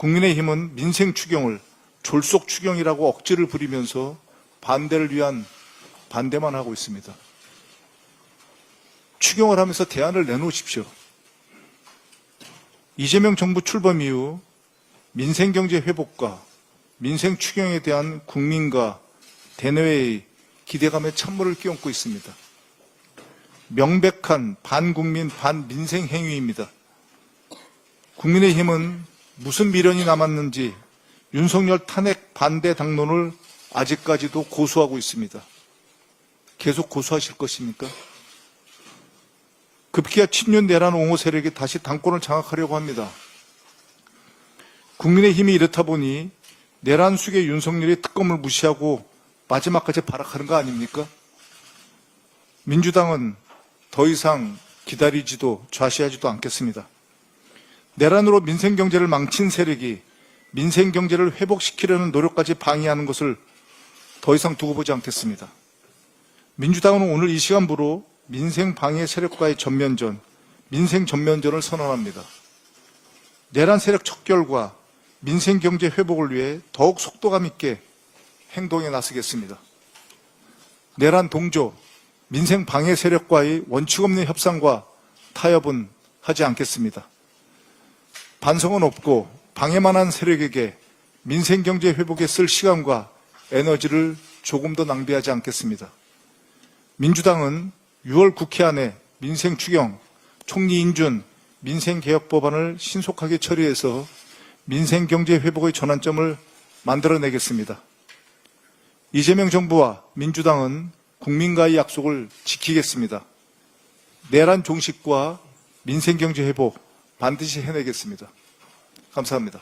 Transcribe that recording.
국민의힘은 민생 추경을 졸속 추경이라고 억지를 부리면서 반대를 위한 반대만 하고 있습니다. 추경을 하면서 대안을 내놓으십시오. 이재명 정부 출범 이후 민생 경제 회복과 민생 추경에 대한 국민과 대내외의 기대감에 찬물을 끼얹고 있습니다. 명백한 반국민 반민생 행위입니다. 국민의힘은 무슨 미련이 남았는지 윤석열 탄핵 반대 당론을 아직까지도 고수하고 있습니다. 계속 고수하실 것입니까? 급기야 친윤 내란 옹호 세력이 다시 당권을 장악하려고 합니다. 국민의 힘이 이렇다 보니 내란 숙의 윤석열이 특검을 무시하고 마지막까지 발악하는 거 아닙니까? 민주당은 더 이상 기다리지도 좌시하지도 않겠습니다. 내란으로 민생 경제를 망친 세력이 민생 경제를 회복시키려는 노력까지 방해하는 것을 더 이상 두고 보지 않겠습니다. 민주당은 오늘 이 시간부로 민생 방해 세력과의 전면전, 민생 전면전을 선언합니다. 내란 세력 척결과 민생 경제 회복을 위해 더욱 속도감 있게 행동에 나서겠습니다. 내란 동조, 민생 방해 세력과의 원칙 없는 협상과 타협은 하지 않겠습니다. 반성은 없고 방해만 한 세력에게 민생 경제 회복에 쓸 시간과 에너지를 조금 더 낭비하지 않겠습니다. 민주당은 6월 국회 안에 민생 추경, 총리 인준, 민생 개혁 법안을 신속하게 처리해서 민생 경제 회복의 전환점을 만들어내겠습니다. 이재명 정부와 민주당은 국민과의 약속을 지키겠습니다. 내란 종식과 민생 경제 회복 반드시 해내겠습니다. 감사합니다.